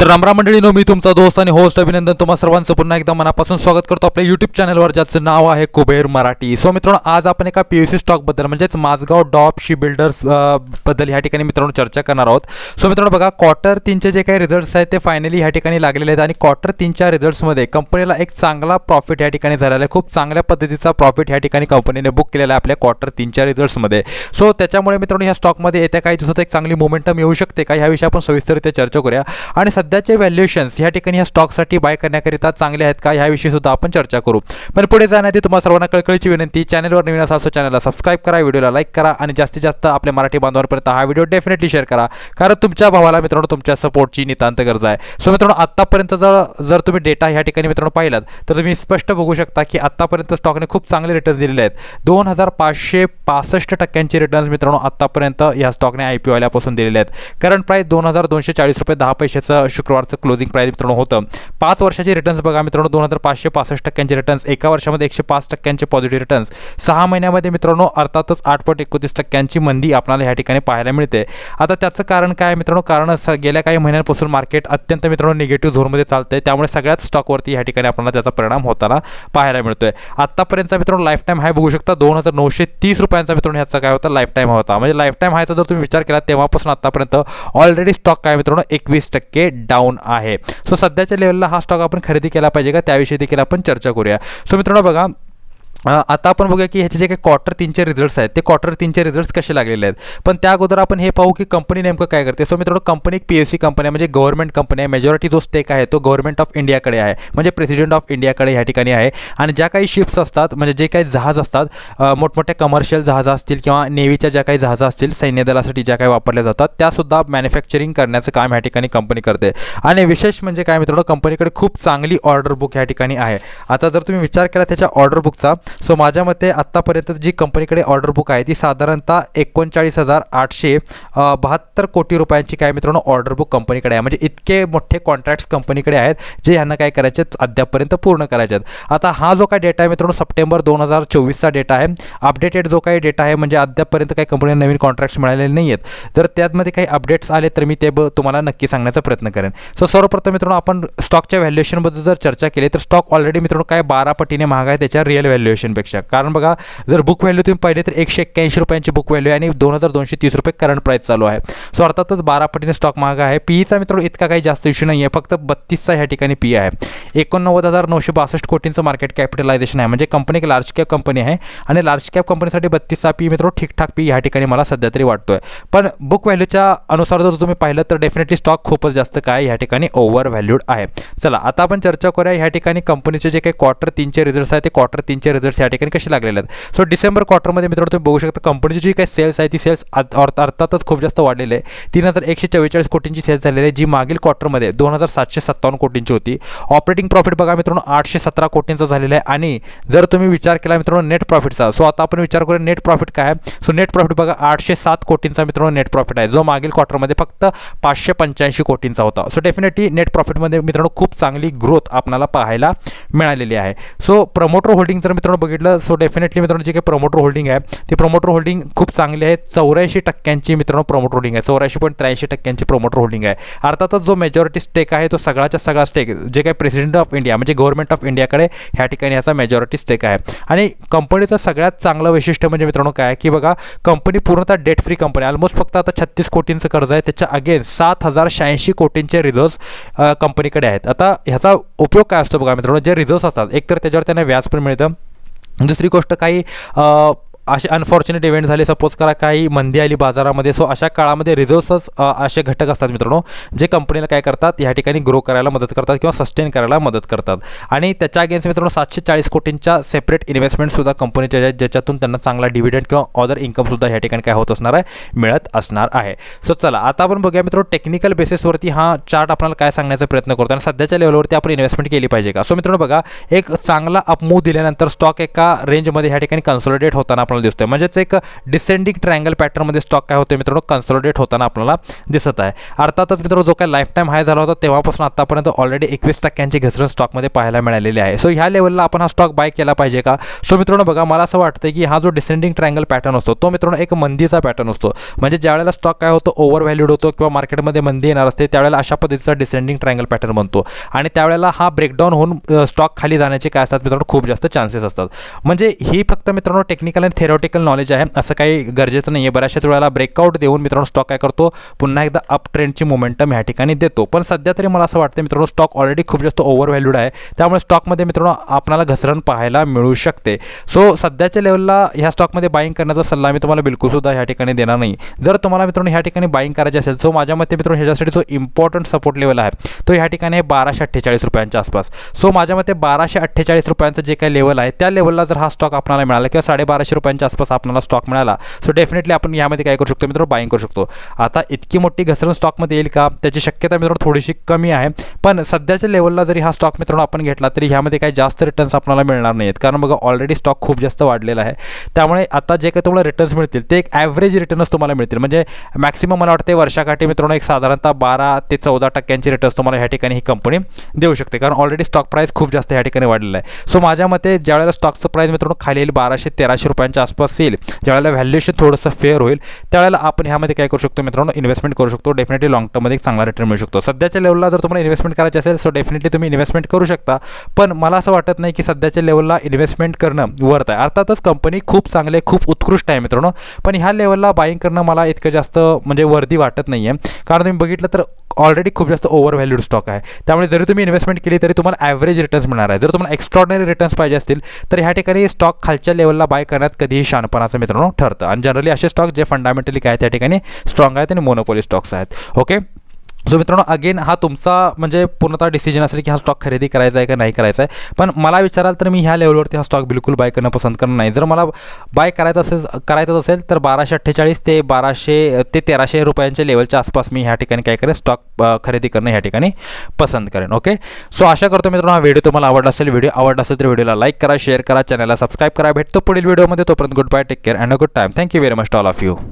तर रामराम मंडळीनो मी तुमचा दोस्त आणि होस्ट अभिनंदन तुम्हा सर्वांचं. पुन्हा एकदा मनापासून स्वागत करतो आपल्या यूट्यूब चॅनलवर ज्याचं नाव आहे कुबेर मराठी. सो मित्रांनो आज आपण एका पी यू सी स्टॉकबद्दल म्हणजेच माझगाव डॉप शी बिल्डर्सबद्दल ह्या ठिकाणी मित्रांनो चर्चा करणार आहोत. सो मित्रांनो बघा क्वार्टर तीनचे जे काही रिझल्ट्स आहेत ते फायनली ह्या ठिकाणी लागलेले आहेत. आणि क्वार्टर तीनच्या रिझल्ट्समध्ये कंपनीला एक चांगला प्रॉफिट या ठिकाणी झालेला आहे. खूप चांगल्या पद्धतीचा प्रॉफिट ह्या ठिकाणी कंपनीने बुक केलेला आहे आपल्या क्वार्टर तीनच्या रिझल्ट्समध्ये सो त्याच्यामुळे मित्रांनो ह्या स्टॉकमध्ये येत्या काही दिवसात एक चांगली मोमेंटम येऊ शकते का? ह्याविषयी आपण सविस्तरित्या चर्चा करूया. आणि सध्या सध्याचे व्हॅल्युएशन्स ह्या ठिकाणी ह्या स्टॉकसाठी बाय करण्याकरिता चांगले आहेत का? ह्याविषयी सुद्धा आपण चर्चा करू. पण पुढे जाण्याआधी तुम्हाला सर्वांना कळकळीची विनंती चॅनलवर नवीन असा असो चॅनलला सबस्क्राईब करा व्हिडिओला लाईक करा आणि जास्तीत जास्त आपल्या मराठी बांधवांपर्यंत हा व्हिडिओ डेफिनेटली शेअर करा. कारण तुमच्या भावाला मित्रांनो तुमच्या सपोर्टची नितांत गरज आहे. सो मित्रांनो आत्तापर्यंत जर जर तुम्ही डेटा ह्या ठिकाणी मित्रांनो पाहिलात तर तुम्ही स्पष्ट बघू शकता की आत्तापर्यंत स्टॉकने खूप चांगले रिटर्न्स दिलेले आहेत. दोन हजार पाचशे पासष्ट टक्क्यांचे रिटर्न्स मित्रांनो आत्तापर्यंत या स्टॉकने आय पी ओ आल्यापासून दिलेले आहेत. करंट प्राईस दोन हजार दोनशे चाळीस रुपये दहा पैशाचं शुक्रवारचं क्लोजिंग प्राईज मित्रांनो होतं. पाच वर्षाचे रिटर्न्स बघा मित्रांनो दोन हजार पाचशे पासष्ट टक्क्यांचे रिटर्न्स एका वर्षामध्ये एकशे पाच टक्क्यांचे पॉझिटिव्ह रिटर्न्स सहा महिन्यामध्ये मित्रांनो अर्थातच आठ पॉईंट एकोतीस टक्क्यांची मंदी आपल्याला ह्या ठिकाणी पाहायला मिळते. आता त्याचं कारण काय मित्रांनो? कारण गेल्या काही महिन्यांपासून मार्केट अत्यंत मित्रांनो निगेटिव्ह झोनमध्ये आहे त्यामुळे सगळ्याच स्टॉकवरती ह्या ठिकाणी आपल्याला त्याचा परिणाम होताना पाहायला मिळतोय. आत्तापर्यंतचा मित्रांनो लाईफ टाईम हाय बघू शकता. दोन हजार नऊशे तीस रुपयांचा मित्रांनो ह्याचा काय होता? लाईफ टाईम होता. म्हणजे लाईफ टाईम हायचा जर तुम्ही विचार केला तेव्हापासून आत्तापर्यंत ऑलरेडी स्टॉक काय मित्रांनो? एकवीस टक्के डाऊन आहे. सो सध्याच्या लेवलला हा स्टॉक आपण खरेदी केला पाहिजे का? त्याविषयी देखील आपण चर्चा करूया. सो मित्रांनो बघा आता आपण बघूया की ह्याचे जे काही क्वार्टर तीनचे रिझल्ट्स आहेत ते क्वार्टर तीनचे रिझल्ट्स कसे लागलेले आहेत. पण त्या अगोदर आपण हे पाहू की कंपनी नेमकं काय करते. सो मित्रांनो कंपनी एक पी एस सी कंपनी आहे म्हणजे गव्हर्नमेंट कंपनी आहे. मेजॉरिटी जो स्टेक आहे तो गव्हर्नमेंट ऑफ इंडियाकडे आहे. म्हणजे प्रेसिडेंट ऑफ इंडियाकडे ह्या ठिकाणी आहे. आणि ज्या काही शिप्स असतात म्हणजे जे काही जहाज असतात मोठमोठ्या कमर्शियल जहाजं असतील किंवा नेव्हीच्या ज्या काही जहाजं असतील सैन्य दलासाठी ज्या काही वापरल्या जातात त्यासुद्धा मॅन्युफॅक्चरिंग करण्याचं काम ह्या ठिकाणी कंपनी करते. आणि विशेष म्हणजे काय मित्रांनो कंपनीकडे खूप चांगली ऑर्डर बुक ह्या ठिकाणी आहे. आता जर तुम्ही विचार केला त्याच्या ऑर्डर बुकचा सो माझ्या मते आत्तापर्यंत जी कंपनीकडे ऑर्डर बुक आहे ती साधारणतः एकोणचाळीस हजार आठशे बहात्तर कोटी रुपयांची काय मित्रांनो ऑर्डर बुक कंपनीकडे आहे. म्हणजे इतके मोठे कॉन्ट्रॅक्ट्स कंपनीकडे आहेत जे ह्यांना काय करायचे आहेत, अद्यापपर्यंत पूर्ण करायचे आहेत. आता हा जो काय डेटा आहे मित्रांनो सप्टेंबर दोन हजार चोवीसचा डेटा आहे. अपडेटेड जो काही डेटा आहे म्हणजे अद्यापपर्यंत काही कंपनीला नवीन कॉन्ट्रॅक्ट्स मिळालेले नाही आहेत जर त्यामध्ये काही अपडेट्स आले तर मी ते ब तुम्हाला नक्की सांगण्याचा प्रयत्न करेन. सो सर्वप्रथम मित्रांनो आपण स्टॉकच्या व्हॅल्युएशनबद्दल जर चर्चा केली तर स्टॉक ऑलरेडी मित्रांनो काय बारा पटीने महाग आहे त्याच्या रिअल व्हॅल्युएशनपेक्षा कारण बघा जर बुक व्हॅल्यू तुम्ही पाहिले तर एकशे एक्क्याऐंशी रुपयांची बुक व्हॅल्यू आहे आणि दोन हजार दोनशे तीस रुपये करंट प्राईस चालू आहे. सो अर्थातच बारा पटीने स्टॉक महाग आहे. पीईचा मित्र इतका काही जास्त इश्यू नाही आहे फक्त बत्तीसचा ह्या ठिकाणी पी आहे. एकोणनव्वद हजार नऊशे बासष्ट कोटींचं मार्केट कॅपिटलायझेशन आहे. म्हणजे कंपनी एक लार्ज कॅप कंपनी आहे आणि लार्ज कॅप कंपनीसाठी बत्तीसचा पी मित्र ठीकठाक पी ह्या ठिकाणी मला सध्या तरी वाटतोय. पण बुक व्हॅल्यूच्या अनुसार जर तुम्ही पाहिलं तर डेफिनेटली स्टॉक खूपच जास्त काय ह्या ठिकाणी ओव्हर व्हॅल्यूड आहे. चला आता आपण चर्चा करूया ह्या ठिकाणी कंपनीचे जे काही क्वार्टर तीनचे रिझल्ट्स आहेत ते क्वार्टर तीनचे रिझल्ट या ठिकाणी कसे लागलेले आहेत? सो डिसेंबर क्वार्टरमध्ये मित्रांनो तुम्ही बघू शकता कंपनीची जी काही सेल्स आहे ती सेल्स अर्थातच खूप जास्त वाढलेली आहे. तीन हजार एकशे चव्वेचाळीस कोटींची सेल्स झालेली आहे जी मागील क्वार्टरमध्ये दोन हजार सातशे सत्तावन्न कोटींची होती. ऑपरेटिंग प्रॉफिट बघा मित्रांनो आठशे सतरा कोटींचा झालेला आहे. आणि जर तुम्ही विचार केला मित्रांनो नेट प्रॉफिटचा सो आता आपण विचार करूया नेट प्रॉफिट काय आहे? सो नेट प्रॉफिट बघा आठशे सात कोटींचा मित्रांनो नेट प्रॉफिट आहे जो मागील क्वार्टरमध्ये फक्त पाचशे पंच्याऐंशी कोटींचा होता. सो डेफिनेटली नेट प्रॉफिटमध्ये मित्रांनो खूप चांगली ग्रोथ आपल्याला पाहायला मिळालेली आहे. सो प्रमोटर होल्डिंग जर मित्रांनो बघितलं सो डेफिनेटली मित्रांनो जे काही प्रमोटर होल्डिंग आहे ती प्रमोटर होल्डिंग खूप चांगली आहे चौऱ्याऐंशी टक्क्यांची मित्रांनो प्रमोटर होल्डिंग आहे. चौऱ्याऐंशी पॉईंट त्र्याऐंशी टक्क्यांची प्रमोटर होल्डिंग आहे. अर्थातच जो मेजॉरिटी स्टेक आहे तो सगळ्याच्या सगळा स्टेक जे काही प्रेसिडेंट ऑफ इंडिया म्हणजे गव्हर्नमेंट ऑफ इंडियाकडे ह्या ठिकाणी याचा मेजॉरिटी स्टेक आहे. आणि कंपनीचं सगळ्यात चांगलं वैशिष्ट्य म्हणजे मित्रांनो काय? की बघा कंपनी पूर्णतः डेट फ्री कंपनी ऑलमोस्ट फक्त आता छत्तीस कोटींचं कर्ज आहे. त्याच्या अगेन्स्ट सात हजार शहाऐंशी कोटींचे रिझर्व्स कंपनीकडे आहेत. आता ह्याचा उपयोग काय असतो बघा मित्रांनो? जे रिझर्व्स असतात एकतर त्याच्यावर त्यांना व्याज पण मिळतं दुसरी गोष्ट काही असे अनफॉर्च्युनेट इव्हेंट झाले. सपोज करा काही मंदी आली बाजारामध्ये सो अशा काळामध्ये रिझर्व्सच असे घटक असतात मित्रांनो जे कंपनीला काय करतात ह्या ठिकाणी ग्रो करायला मदत करतात किंवा सस्टेन करायला मदत करतात. आणि त्याच्या अगेन्स्ट मित्रांनो सातशे चाळीस कोटींच्या सेपरेट इन्व्हेस्टमेंटसुद्धा कंपनीच्या आहेत ज्याच्यातून त्यांना चांगला डिव्हिडंड किंवा अदर इन्कमसुद्धा ह्या ठिकाणी काय होत असणार आहे मिळत असणार आहे. सो चला आता आपण बघूया मित्रांनो टेक्निकल बेसिसवरती हा चार्ट आपल्याला काय सांगण्याचा प्रयत्न करतो आणि सध्याच्या लेवलवरती आपण इन्व्हेस्टमेंट केली पाहिजे का? सो मित्रांनो बघा एक चांगला अपमूव दिल्यानंतर स्टॉक एका रेंजमध्ये ह्या ठिकाणी कन्सॉलिडेट होताना आपल्याला दिसतोय. म्हणजेच एक डिसेंडिंग ट्रायंगल पॅटर्नमध्ये स्टॉक काय होतोय मित्रांनो? कन्सॉलिडेट होताना आपल्याला दिसत आहे. अर्थातच मित्रांनो जो काही लाईफ टाईम हाय झाला होता तेव्हापासून आतापर्यंत ऑलरेडी एकवीस टक्क्यांची घसरण स्टॉकमध्ये पाहायला मिळालेली आहे. सो ह्या लेवलला आपण हा स्टॉक बाय केला पाहिजे का? सो मित्रांनो बघा मला असं वाटतं की हा जो डिसेंडिंग ट्रायंगल पॅटर्न असतो तो मित्रांनो एक मंदीचा पॅटर्न असतो. म्हणजे ज्यावेळेला स्टॉक काय होतो ओव्हर व्हॅल्यूड होतो किंवा मार्केटमध्ये मंदी येणार असते त्यावेळेला अशा पद्धतीचा डिसेंडिंग ट्रायंगल पॅटर्न बनतो. आणि त्यावेळेला हा ब्रेकडाऊन होऊन स्टॉक खाली जाण्याचे काय असतात मित्रांनो खूप जास्त चान्सेस असतात. म्हणजे ही फक्त मित्रांनो टेक्निकल आणि थेरॉटिकल नॉलेज आहे. असं काही गरजेचं नाही आहे बऱ्याचशाच वेळेला ब्रेकआउट देऊन मित्रांनो स्टॉक काय करतो? पुन्हा एकदा अप ट्रेंडची मोमेंटम ह्या ठिकाणी देतो. पण सध्या तरी मला असं वाटतं मित्रांनो स्टॉक ऑलरेडी खूप जास्त ओव्हर व्हॅल्यूड आहे. त्यामुळे स्टॉकमध्ये मित्रांनो आपल्याला घसरण पाहायला मिळू शकते. सो सध्याच्या लेवलला ह्या स्टॉकमध्ये बाईंग करण्याचा सल्ला मी तुम्हाला बिलकुल सुद्धा ह्या ठिकाणी देणार नाही. जर तुम्हाला मित्रांनो ह्या ठिकाणी बाईंग करायचे असेल सो माझ्या मते मित्रांनो ह्याच्यासाठी जो इम्पॉर्टंट सपोर्ट लेवल आहे. तो ह्या ठिकाणी आहे बाराशे अठ्ठेचाळीस रुपयांच्या आसपास. सो माझ्या मते बाराशे अठ्ठेचाळीस रुपयांचं जे काही लेवल आहे त्या लेवलला जर हा स्टॉक आपल्याला मिळाला किंवा साडेबाराशे रुपयांच्या आसपास आपल्याला स्टॉक मिळाला. सो डेफिनेटली आपण यामध्ये काय करू शकतो मित्रांनो? बाईंग करू शकतो. आता इतकी मोठी घसरण स्टॉकमध्ये येईल का? त्याची शक्यता मित्रांनो थोडीशी कमी आहे. पण सध्याच्या लेवलला जरी हा स्टॉक मित्रांनो आपण घेतला तरी ह्यामध्ये काही जास्त रिटर्न्स आपल्याला मिळणार नाहीत कारण बघा ऑलरेडी स्टॉक खूप जास्त वाढलेला आहे. त्यामुळे आता जे काही तुम्हाला रिटर्न्स मिळतील ते एक ॲव्हरेज रिटर्न्स तुम्हाला मिळतील. म्हणजे मॅक्सिमम मला वाटते वर्षाकाठी मित्रांनो एक साधारणतः बारा ते चौदा टक्क्यांचे रिटर्न्स तुम्हाला ह्या ठिकाणी ही कंपनी देऊ शकते. कारण ऑलरेडी स्टॉक प्राईस खूप जास्त ह्या ठिकाणी वाढलेला आहे. सो माझ्या मते ज्यावेळेला स्टॉकचं प्राईस मित्रांनो खाली येईल बाराशे तेराशे रुपयांच्या आसपास येईल. ज्यावेळेला व्हॅल्युएशन थोडंसं फेअर होईल त्यावेळेला आपण ह्यामध्ये काय करू शकतो मित्रांनो? इन्व्हेस्टमेंट करू शकतो. डेफिनेटली लॉंग टर्ममध्ये एक चांगला रिटर्न मिळू शकतो. सध्याच्या लेवलला जर तुम्हाला इन्व्हेस्टमेंट करायची असेल सो डेफिनेटली तुम्ही इन्व्हेस्टमेंट करू शकता. पण मला असं वाटत नाही की सध्याच्या लेवलला इन्व्हेस्टमेंट करणं वर्थ आहे. अर्थातच कंपनी खूप चांगले खूप उत्कृष्ट आहे मित्रांनो. पण ह्या लेवलला बाईंग करणं मला इतकं जास्त म्हणजे वर्दी वाटत नाही आहे कारण तुम्ही बघितलं तर ऑलरेडी खूप जास्त ओव्हर व्हॅल्यूड स्टॉक आहे. त्यामुळे जरी तुम्ही इन्व्हेस्टमेंट केली तरी तुम्हाला ॲव्हरेज रिटर्न्स मिळणार आहे. जर तुम्हाला एक्स्ट्रॉर्डनरी रिटर्न्स पाहिजे असतील तर ह्या ठिकाणी स्टॉक खालच्या लेवलला बाय करण्यात कधी कधीही शानपणाचं मित्रांनो ठरतं. आणि जनरली असे स्टॉक जे फंडामेंटली काय त्या ठिकाणी स्ट्रॉंग आहेत आणि मोनोपोली स्टॉक्स आहेत. ओके सो मित्रांनो अगेन हा तुमचा म्हणजे पूर्णतः डिसिजन असेल की हा स्टॉक खरेदी करायचा आहे का नाही करायचा आहे. पण मला विचाराल तर मी ह्या लेवलवरती हा स्टॉक बिलकुल बाय करणं पसंत करणार नाही. जर मला बाय करायचं असेल करायचं असेल तर बाराशे अठ्ठेचाळीस ते बाराशे ते तेराशे रुपयांच्या लेवलच्या आसपास मी ह्या ठिकाणी काय करेन स्टॉक खरेदी करणं ह्या ठिकाणी पसंत करेन. ओके सो आशा करतो मित्रांनो हा व्हिडिओ तुम्हाला आवडला असेल. व्हिडिओ आवडला असेल तर व्हिडिओला लाईक करा शेअर करा चॅनलला सबस्क्राईब करा. भेटतो पुढील व्हिडिओमध्ये तोपर्यंत goodbye take care and a good time thank you very much all of you